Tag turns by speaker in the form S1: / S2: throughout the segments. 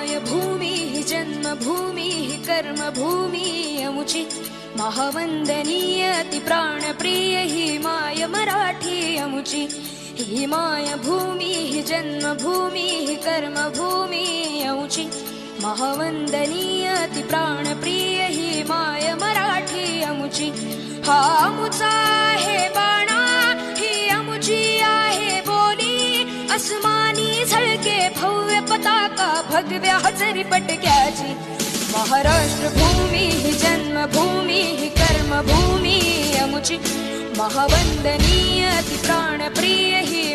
S1: माय भूमी हि जन्मभूमी हि कर्मभूमी अमुची महावंदनीय अति हि माय मराठी अमुची ही माय भूमी हि जन्मभूमी हि कर्मभूमी अमुची महावंदनीय अति प्राणप्रिय ही माय मराठी अमुची हा अमुचा आहे बाणा ही अमुची आहे बोली. अस्मानी भगव्या हजरी पटक्याची. महाराष्ट्र भूमी ही जन्मभूमी ही कर्मभूमी अमुची महावंदनीय अति प्राणप्रिय ही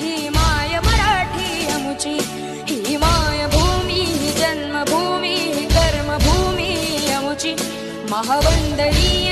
S1: மகவந்தரிய